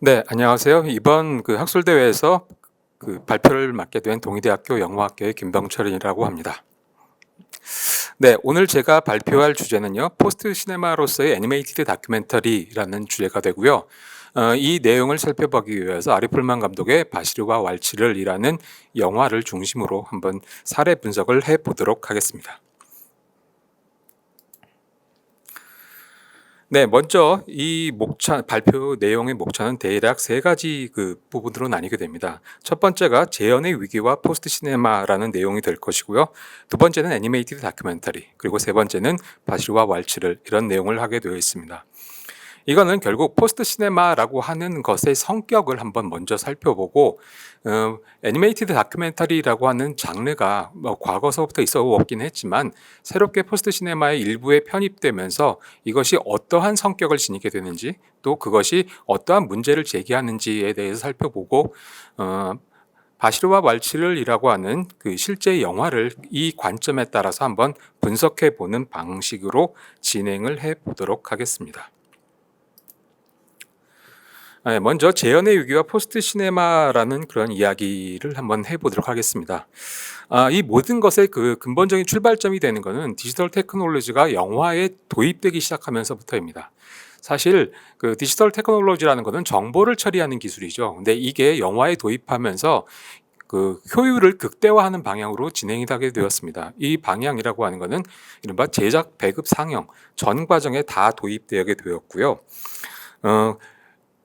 네, 안녕하세요. 이번 그 학술 대회에서 그 발표를 맡게 된 동의대학교 영화학교의 김병철이라고 합니다. 네, 오늘 제가 발표할 주제는요. 포스트 시네마로서의 애니메이티드 다큐멘터리라는 주제가 되고요. 어, 이 내용을 살펴보기 위해서 아리풀만 감독의 바시르와 왈츠를이라는 영화를 중심으로 한번 사례 분석을 해 보도록 하겠습니다. 네, 먼저 이 목차 발표 내용의 목차는 대략 세 가지 그 부분으로 나뉘게 됩니다. 첫 번째가 재현의 위기와 포스트 시네마라는 내용이 될 것이고요. 두 번째는 애니메이티드 다큐멘터리, 그리고 세 번째는 바시르와 왈츠를 이런 내용을 하게 되어 있습니다. 이거는 결국 포스트 시네마라고 하는 것의 성격을 한번 먼저 살펴보고 어, 애니메이티드 다큐멘터리라고 하는 장르가 뭐 과거서부터 있어 왔긴 했지만 새롭게 포스트 시네마의 일부에 편입되면서 이것이 어떠한 성격을 지니게 되는지 또 그것이 어떠한 문제를 제기하는지에 대해서 살펴보고 어, 바시르와 왈츠를이라고 하는 그 실제 영화를 이 관점에 따라서 한번 분석해 보는 방식으로 진행을 해 보도록 하겠습니다. 네, 먼저 재현의 위기와 포스트 시네마라는 그런 이야기를 한번 해보도록 하겠습니다. 아, 이 모든 것의 그 근본적인 출발점이 되는 것은 디지털 테크놀로지가 영화에 도입되기 시작하면서부터입니다. 사실 그 디지털 테크놀로지라는 것은 정보를 처리하는 기술이죠. 근데 이게 영화에 도입하면서 그 효율을 극대화하는 방향으로 진행이 되게 되었습니다. 이 방향이라고 하는 것은 이른바 제작, 배급, 상영 전 과정에 다 도입되게 되었고요. 어,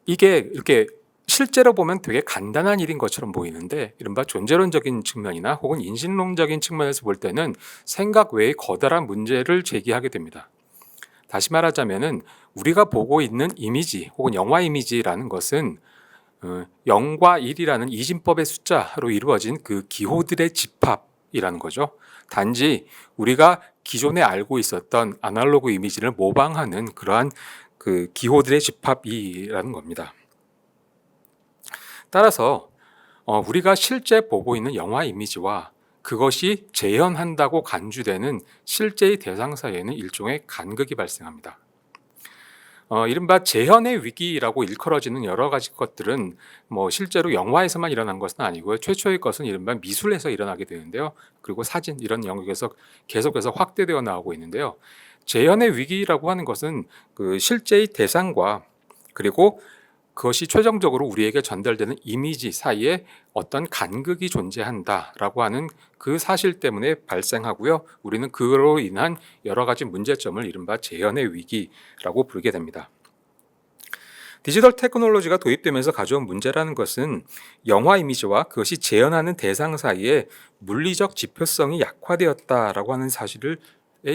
이게 이렇게 실제로 보면 되게 간단한 일인 것처럼 보이는데 이른바 존재론적인 측면이나 혹은 인신론적인 측면에서 볼 때는 생각 외의 거다란 문제를 제기하게 됩니다. 다시 말하자면은 우리가 보고 있는 이미지 혹은 영화 이미지라는 것은 어, 0과 1이라는 이진법의 숫자로 이루어진 그 기호들의 집합이라는 거죠. 단지 우리가 기존에 알고 있었던 아날로그 이미지를 모방하는 그러한 그 기호들의 집합이라는 겁니다. 따라서 어, 우리가 실제 보고 있는 영화 이미지와 그것이 재현한다고 간주되는 실제의 대상 사이에는 일종의 간극이 발생합니다. 어, 이른바 재현의 위기라고 일컬어지는 여러 가지 것들은 뭐 실제로 영화에서만 일어난 것은 아니고요. 최초의 것은 이른바 미술에서 일어나게 되는데요. 그리고 사진 이런 영역에서 계속해서 확대되어 나오고 있는데요. 재현의 위기라고 하는 것은 그 실제의 대상과 그리고 그것이 최종적으로 우리에게 전달되는 이미지 사이에 어떤 간극이 존재한다라고 하는 그 사실 때문에 발생하고요. 우리는 그로 인한 여러 가지 문제점을 이른바 재현의 위기라고 부르게 됩니다. 디지털 테크놀로지가 도입되면서 가져온 문제라는 것은 영화 이미지와 그것이 재현하는 대상 사이에 물리적 지표성이 약화되었다라고 하는 사실을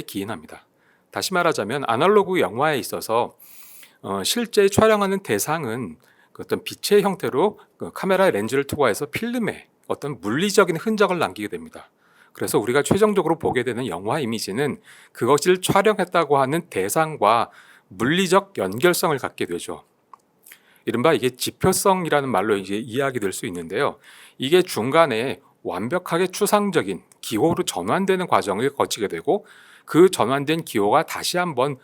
기인합니다. 다시 말하자면 아날로그 영화에 있어서 어, 실제 촬영하는 대상은 그 어떤 빛의 형태로 그 카메라 렌즈를 투과해서 필름에 어떤 물리적인 흔적을 남기게 됩니다. 그래서 우리가 최종적으로 보게 되는 영화 이미지는 그것을 촬영했다고 하는 대상과 물리적 연결성을 갖게 되죠. 이른바 이게 지표성이라는 말로 이제 이야기될 수 있는데요. 이게 중간에 완벽하게 추상적인 기호로 전환되는 과정을 거치게 되고 그 전환된 기호가 다시 한번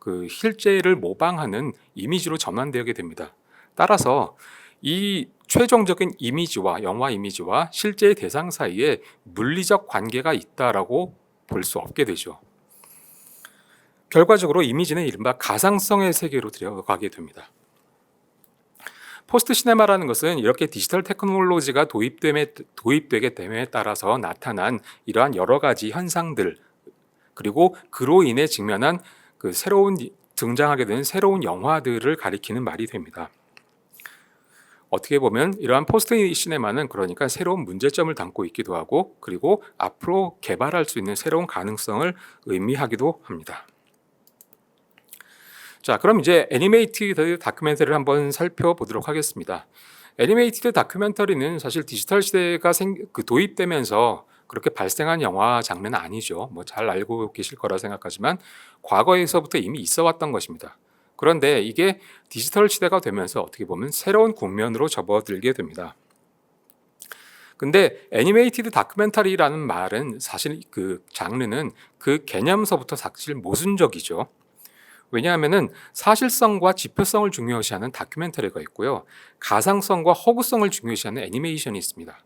그 실제를 모방하는 이미지로 전환되게 됩니다. 따라서 이 최종적인 이미지와 영화 이미지와 실제의 대상 사이에 물리적 관계가 있다라고 볼 수 없게 되죠. 결과적으로 이미지는 이른바 가상성의 세계로 들어가게 됩니다. 포스트 시네마라는 것은 이렇게 디지털 테크놀로지가 도입됨에, 도입되게 됨에 따라서 나타난 이러한 여러 가지 현상들 그리고 그로 인해 직면한 그 새로운 등장하게 된 새로운 영화들을 가리키는 말이 됩니다. 어떻게 보면 이러한 포스트 시네마는 그러니까 새로운 문제점을 담고 있기도 하고 그리고 앞으로 개발할 수 있는 새로운 가능성을 의미하기도 합니다. 자, 그럼 이제 애니메이티드 다큐멘터리를 한번 살펴보도록 하겠습니다. 애니메이티드 다큐멘터리는 사실 디지털 시대가 생, 그 도입되면서 그렇게 발생한 영화 장르는 아니죠. 뭐 잘 알고 계실 거라 생각하지만 과거에서부터 이미 있어 왔던 것입니다. 그런데 이게 디지털 시대가 되면서 어떻게 보면 새로운 국면으로 접어들게 됩니다. 근데 애니메이티드 다큐멘터리라는 말은 사실 그 장르는 그 개념서부터 사실 모순적이죠. 왜냐하면은 사실성과 지표성을 중요시하는 다큐멘터리가 있고요. 가상성과 허구성을 중요시하는 애니메이션이 있습니다.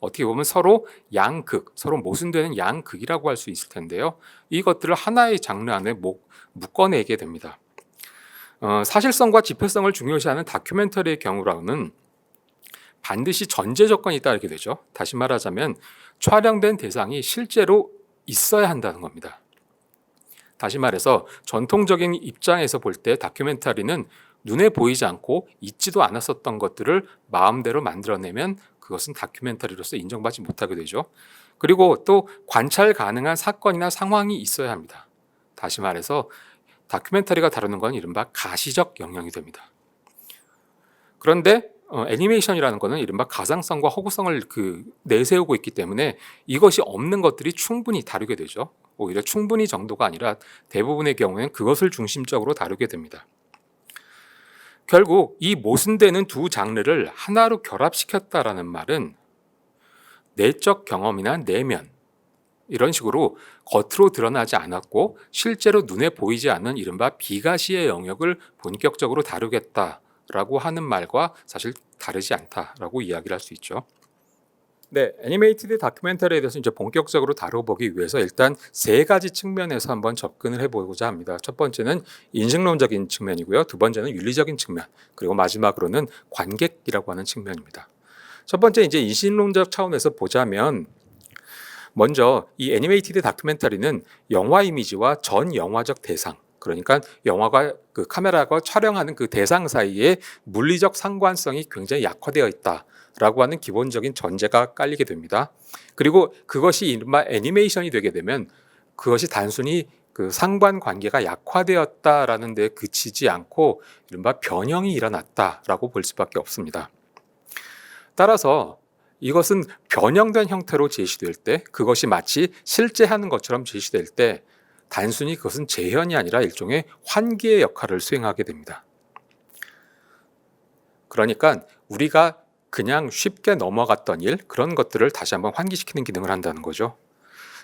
어떻게 보면 서로 양극, 서로 모순되는 양극이라고 할 수 있을 텐데요. 이것들을 하나의 장르 안에 목- 묶어내게 됩니다. 어, 사실성과 지표성을 중요시하는 다큐멘터리의 경우라는 반드시 전제 조건이 따르게 되죠. 다시 말하자면 촬영된 대상이 실제로 있어야 한다는 겁니다. 다시 말해서 전통적인 입장에서 볼 때 다큐멘터리는 눈에 보이지 않고 있지도 않았었던 것들을 마음대로 만들어내면 그것은 다큐멘터리로서 인정받지 못하게 되죠. 그리고 또 관찰 가능한 사건이나 상황이 있어야 합니다. 다시 말해서 다큐멘터리가 다루는 건 이른바 가시적 영역이 됩니다. 그런데 어, 애니메이션이라는 것은 이른바 가상성과 허구성을 그 내세우고 있기 때문에 이것이 없는 것들이 충분히 다루게 되죠. 오히려 충분히 정도가 아니라 대부분의 경우에는 그것을 중심적으로 다루게 됩니다. 결국 이 모순되는 두 장르를 하나로 결합시켰다라는 말은 내적 경험이나 내면 이런 식으로 겉으로 드러나지 않았고 실제로 눈에 보이지 않는 이른바 비가시의 영역을 본격적으로 다루겠다라고 하는 말과 사실 다르지 않다라고 이야기를 할 수 있죠. 네, 애니메이티드 다큐멘터리에 대해서 이제 본격적으로 다뤄보기 위해서 일단 세 가지 측면에서 한번 접근을 해보고자 합니다. 첫 번째는 인식론적인 측면이고요. 두 번째는 윤리적인 측면, 그리고 마지막으로는 관객이라고 하는 측면입니다. 첫 번째 이제 인식론적 차원에서 보자면 먼저 이 애니메이티드 다큐멘터리는 영화 이미지와 전 영화적 대상 그러니까 영화가 그 카메라가 촬영하는 그 대상 사이에 물리적 상관성이 굉장히 약화되어 있다라고 하는 기본적인 전제가 깔리게 됩니다. 그리고 그것이 이른바 애니메이션이 되게 되면 그것이 단순히 그 상관 관계가 약화되었다라는 데 그치지 않고 이른바 변형이 일어났다라고 볼 수밖에 없습니다. 따라서 이것은 변형된 형태로 제시될 때 그것이 마치 실제 하는 것처럼 제시될 때 단순히 그것은 재현이 아니라 일종의 환기의 역할을 수행하게 됩니다. 그러니까 우리가 그냥 쉽게 넘어갔던 일 그런 것들을 다시 한번 환기시키는 기능을 한다는 거죠.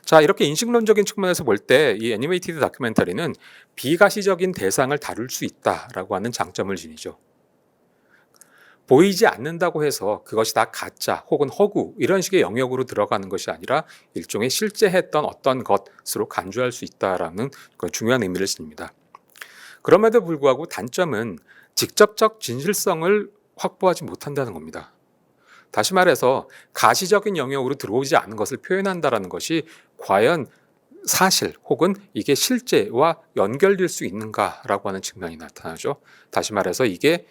자 이렇게 인식론적인 측면에서 볼 때 이 애니메이티드 다큐멘터리는 비가시적인 대상을 다룰 수 있다라고 하는 장점을 지니죠. 보이지 않는다고 해서 그것이 다 가짜 혹은 허구 이런 식의 영역으로 들어가는 것이 아니라 일종의 실제 했던 어떤 것으로 간주할 수 있다라는 그런 중요한 의미를 지닙니다. 그럼에도 불구하고 단점은 직접적 진실성을 확보하지 못한다는 겁니다. 다시 말해서 가시적인 영역으로 들어오지 않은 것을 표현한다라는 것이 과연 사실 혹은 이게 실제와 연결될 수 있는가라고 하는 측면이 나타나죠. 다시 말해서 이게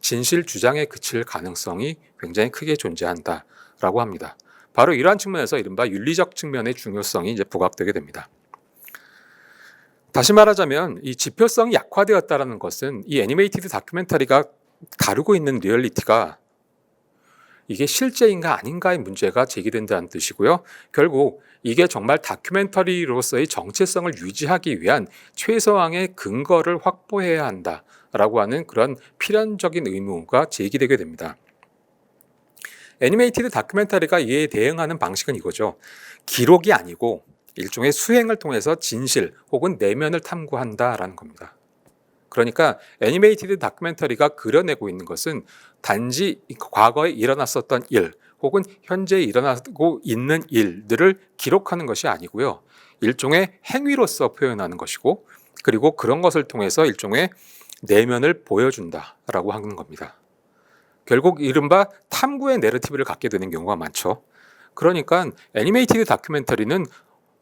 진실 주장에 그칠 가능성이 굉장히 크게 존재한다라고 합니다. 바로 이러한 측면에서 이른바 윤리적 측면의 중요성이 이제 부각되게 됩니다. 다시 말하자면 이 지표성이 약화되었다라는 것은 이 애니메이티드 다큐멘터리가 다루고 있는 리얼리티가 이게 실제인가 아닌가의 문제가 제기된다는 뜻이고요. 결국 이게 정말 다큐멘터리로서의 정체성을 유지하기 위한 최소한의 근거를 확보해야 한다라고 하는 그런 필연적인 의무가 제기되게 됩니다. 애니메이티드 다큐멘터리가 이에 대응하는 방식은 이거죠. 기록이 아니고 일종의 수행을 통해서 진실 혹은 내면을 탐구한다라는 겁니다. 그러니까 애니메이티드 다큐멘터리가 그려내고 있는 것은 단지 과거에 일어났었던 일 혹은 현재 일어나고 있는 일들을 기록하는 것이 아니고요. 일종의 행위로서 표현하는 것이고 그리고 그런 것을 통해서 일종의 내면을 보여준다라고 하는 겁니다. 결국 이른바 탐구의 내러티브를 갖게 되는 경우가 많죠. 그러니까 애니메이티드 다큐멘터리는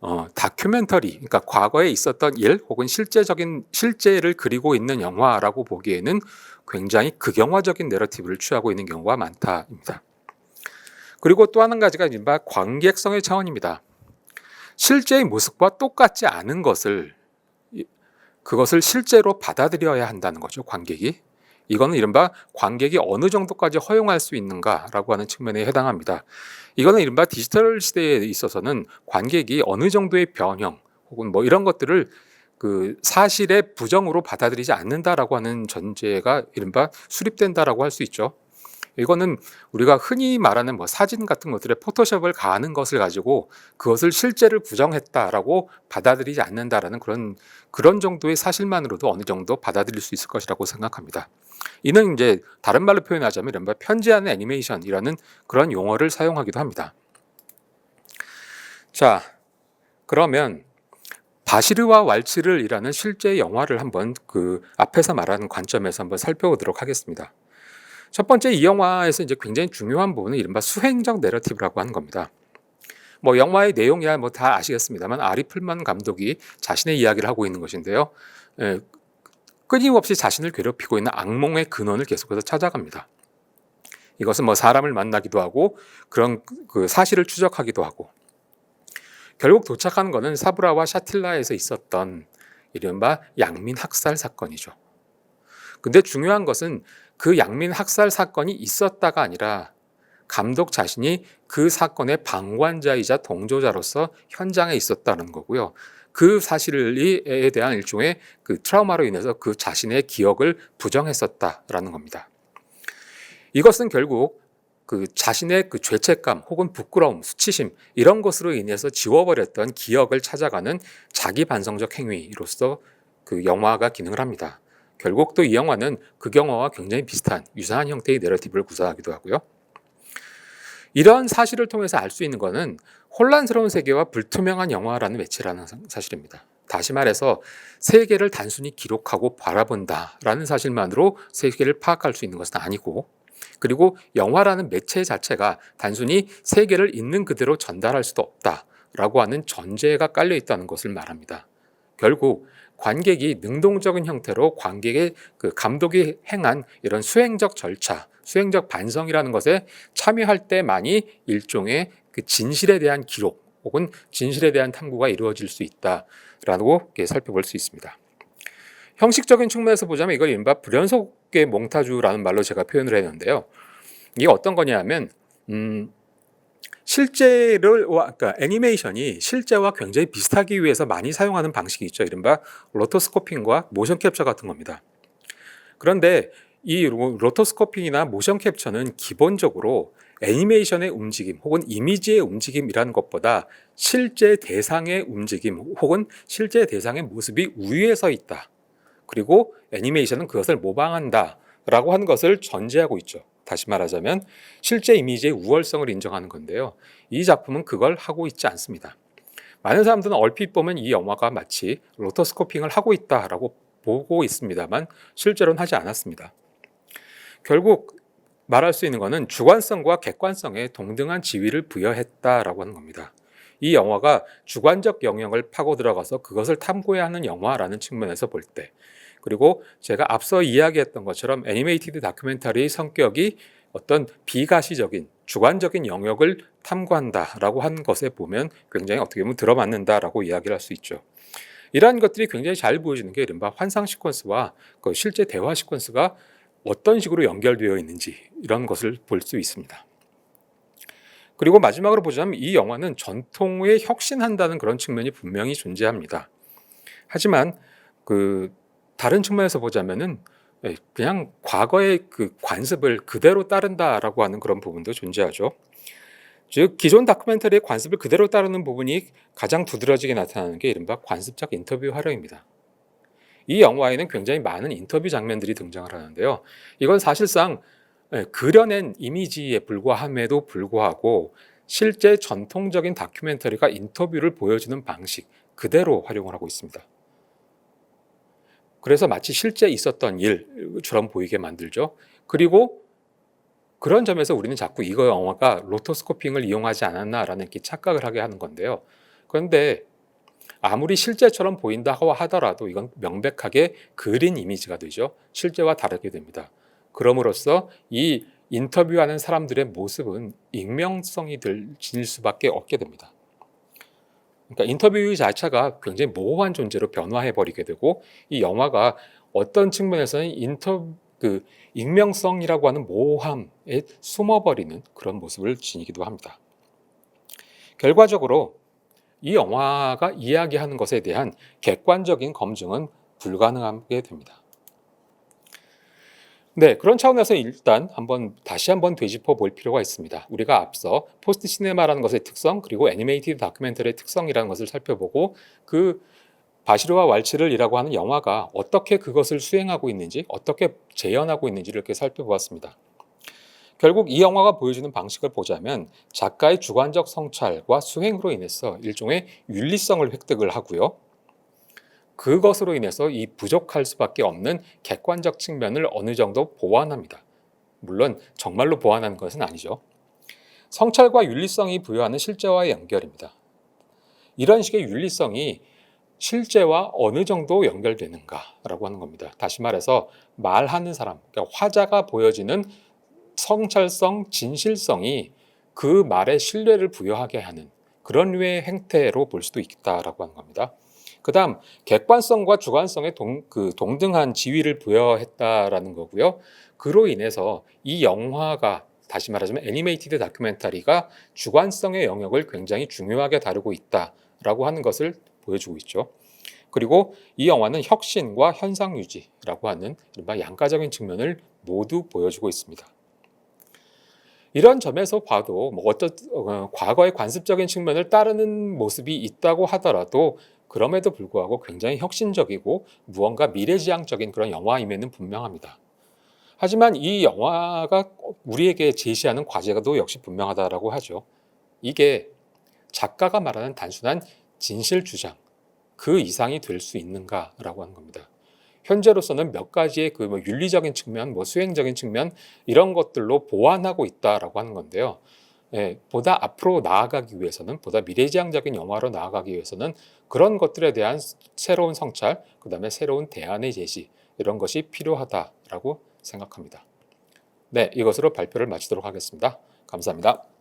어, 다큐멘터리, 그러니까 과거에 있었던 일 혹은 실제적인 실제를 그리고 있는 영화라고 보기에는 굉장히 극영화적인 내러티브를 취하고 있는 경우가 많다입니다. 그리고 또 한 가지가 이른바 관객성의 차원입니다. 실제의 모습과 똑같지 않은 것을 그것을 실제로 받아들여야 한다는 거죠, 관객이. 이거는 이른바 관객이 어느 정도까지 허용할 수 있는가라고 하는 측면에 해당합니다. 이거는 이른바 디지털 시대에 있어서는 관객이 어느 정도의 변형 혹은 뭐 이런 것들을 그 사실의 부정으로 받아들이지 않는다라고 하는 전제가 이른바 수립된다라고 할 수 있죠. 이거는 우리가 흔히 말하는 뭐 사진 같은 것들에 포토샵을 가하는 것을 가지고 그것을 실제를 부정했다라고 받아들이지 않는다라는 그런 그런 정도의 사실만으로도 어느 정도 받아들일 수 있을 것이라고 생각합니다. 이는 이제 다른 말로 표현하자면 이른바 편지하는 애니메이션이라는 그런 용어를 사용하기도 합니다. 자, 그러면 바시르와 왈츠를이라는 실제 영화를 한번 그 앞에서 말하는 관점에서 한번 살펴보도록 하겠습니다. 첫 번째 이 영화에서 이제 굉장히 중요한 부분은 이른바 수행적 내러티브라고 하는 겁니다. 뭐 영화의 내용이야 뭐 다 아시겠습니다만 아리 풀만 감독이 자신의 이야기를 하고 있는 것인데요. 예, 끊임없이 자신을 괴롭히고 있는 악몽의 근원을 계속해서 찾아갑니다. 이것은 뭐 사람을 만나기도 하고 그런 그 사실을 추적하기도 하고 결국 도착하는 것은 사브라와 샤틸라에서 있었던 이른바 양민 학살 사건이죠. 근데 중요한 것은 그 양민 학살 사건이 있었다가 아니라 감독 자신이 그 사건의 방관자이자 동조자로서 현장에 있었다는 거고요. 그 사실에 대한 일종의 그 트라우마로 인해서 그 자신의 기억을 부정했었다라는 겁니다. 이것은 결국 그 자신의 그 죄책감 혹은 부끄러움, 수치심 이런 것으로 인해서 지워버렸던 기억을 찾아가는 자기 반성적 행위로서 그 영화가 기능을 합니다. 결국 또 이 영화는 그 영화와 굉장히 비슷한 유사한 형태의 내러티브를 구사하기도 하고요. 이러한 사실을 통해서 알 수 있는 것은 혼란스러운 세계와 불투명한 영화라는 매체라는 사실입니다. 다시 말해서 세계를 단순히 기록하고 바라본다라는 사실만으로 세계를 파악할 수 있는 것은 아니고 그리고 영화라는 매체 자체가 단순히 세계를 있는 그대로 전달할 수도 없다라고 하는 전제가 깔려 있다는 것을 말합니다. 결국 관객이 능동적인 형태로 관객의 그 감독이 행한 이런 수행적 절차, 수행적 반성이라는 것에 참여할 때만이 일종의 그 진실에 대한 기록 혹은 진실에 대한 탐구가 이루어질 수 있다라고 살펴볼 수 있습니다. 형식적인 측면에서 보자면 이걸 이른바 불연속의 몽타주라는 말로 제가 표현을 했는데요. 이게 어떤 거냐면 음, 실제를 그러니까 애니메이션이 실제와 굉장히 비슷하기 위해서 많이 사용하는 방식이 있죠. 이른바 로토스코핑과 모션 캡처 같은 겁니다. 그런데 이 로토스코핑이나 모션 캡처는 기본적으로 애니메이션의 움직임 혹은 이미지의 움직임이라는 것보다 실제 대상의 움직임 혹은 실제 대상의 모습이 우위에 서 있다. 그리고 애니메이션은 그것을 모방한다 라고 하는 것을 전제하고 있죠. 다시 말하자면 실제 이미지의 우월성을 인정하는 건데요. 이 작품은 그걸 하고 있지 않습니다. 많은 사람들은 얼핏 보면 이 영화가 마치 로터스코핑을 하고 있다라고 보고 있습니다만 실제로는 하지 않았습니다. 결국 말할 수 있는 것은 주관성과 객관성에 동등한 지위를 부여했다라고 하는 겁니다. 이 영화가 주관적 영역을 파고 들어가서 그것을 탐구해야 하는 영화라는 측면에서 볼 때, 그리고 제가 앞서 이야기했던 것처럼 애니메이티드 다큐멘터리의 성격이 어떤 비가시적인 주관적인 영역을 탐구한다라고 하는 것에 보면 굉장히 어떻게 보면 들어맞는다라고 이야기를 할 수 있죠. 이러한 것들이 굉장히 잘 보여지는 게 이른바 환상 시퀀스와 그 실제 대화 시퀀스가 어떤 식으로 연결되어 있는지 이런 것을 볼 수 있습니다. 그리고 마지막으로 보자면 이 영화는 전통에 혁신한다는 그런 측면이 분명히 존재합니다. 하지만 그 다른 측면에서 보자면은 예, 그냥 과거의 그 관습을 그대로 따른다라고 하는 그런 부분도 존재하죠. 즉 기존 다큐멘터리의 관습을 그대로 따르는 부분이 가장 두드러지게 나타나는 게 이른바 관습적 인터뷰 활용입니다. 이 영화에는 굉장히 많은 인터뷰 장면들이 등장을 하는데요. 이건 사실상 예, 그려낸 이미지에 불과함에도 불구하고 실제 전통적인 다큐멘터리가 인터뷰를 보여주는 방식 그대로 활용을 하고 있습니다. 그래서 마치 실제 있었던 일처럼 보이게 만들죠. 그리고 그런 점에서 우리는 자꾸 이거 영화가 로토스코핑을 이용하지 않았나라는 착각을 하게 하는 건데요. 그런데 아무리 실제처럼 보인다고 하더라도 이건 명백하게 그린 이미지가 되죠. 실제와 다르게 됩니다. 그럼으로써 이 인터뷰하는 사람들의 모습은 익명성이 들 지닐 수밖에 없게 됩니다. 그러니까 인터뷰 자체가 굉장히 모호한 존재로 변화해 버리게 되고 이 영화가 어떤 측면에서는 인터 그 익명성이라고 하는 모호함에 숨어버리는 그런 모습을 지니기도 합니다. 결과적으로 이 영화가 이야기하는 것에 대한 객관적인 검증은 불가능하게 됩니다. 네, 그런 차원에서 일단 한번 다시 한번 되짚어 볼 필요가 있습니다. 우리가 앞서 포스트 시네마라는 것의 특성 그리고 애니메이티드 다큐멘터리의 특성이라는 것을 살펴보고 그 바시르와 왈츠를이라고 하는 영화가 어떻게 그것을 수행하고 있는지 어떻게 재현하고 있는지를 이렇게 살펴보았습니다. 결국 이 영화가 보여주는 방식을 보자면 작가의 주관적 성찰과 수행으로 인해서 일종의 윤리성을 획득을 하고요. 그것으로 인해서 이 부족할 수밖에 없는 객관적 측면을 어느 정도 보완합니다. 물론 정말로 보완하는 것은 아니죠. 성찰과 윤리성이 부여하는 실제와의 연결입니다. 이런 식의 윤리성이 실제와 어느 정도 연결되는가라고 하는 겁니다. 다시 말해서 말하는 사람, 그러니까 화자가 보여지는 성찰성, 진실성이 그 말에 신뢰를 부여하게 하는 그런 류의 행태로 볼 수도 있다라고 하는 겁니다. 그다음 객관성과 주관성에 동, 그 동등한 지위를 부여했다라는 거고요. 그로 인해서 이 영화가 다시 말하자면 애니메이티드 다큐멘터리가 주관성의 영역을 굉장히 중요하게 다루고 있다라고 하는 것을 보여주고 있죠. 그리고 이 영화는 혁신과 현상 유지라고 하는 이른바 양가적인 측면을 모두 보여주고 있습니다. 이런 점에서 봐도 뭐 어떤 어, 과거의 관습적인 측면을 따르는 모습이 있다고 하더라도 그럼에도 불구하고 굉장히 혁신적이고 무언가 미래지향적인 그런 영화임에는 분명합니다. 하지만 이 영화가 우리에게 제시하는 과제가도 역시 분명하다라고 하죠. 이게 작가가 말하는 단순한 진실 주장 그 이상이 될 수 있는가라고 하는 겁니다. 현재로서는 몇 가지의 그 뭐 윤리적인 측면, 뭐 수행적인 측면 이런 것들로 보완하고 있다라고 하는 건데요. 예, 보다 앞으로 나아가기 위해서는 보다 미래지향적인 영화로 나아가기 위해서는 그런 것들에 대한 새로운 성찰, 그다음에 새로운 대안의 제시 이런 것이 필요하다라고 생각합니다. 네, 이것으로 발표를 마치도록 하겠습니다. 감사합니다.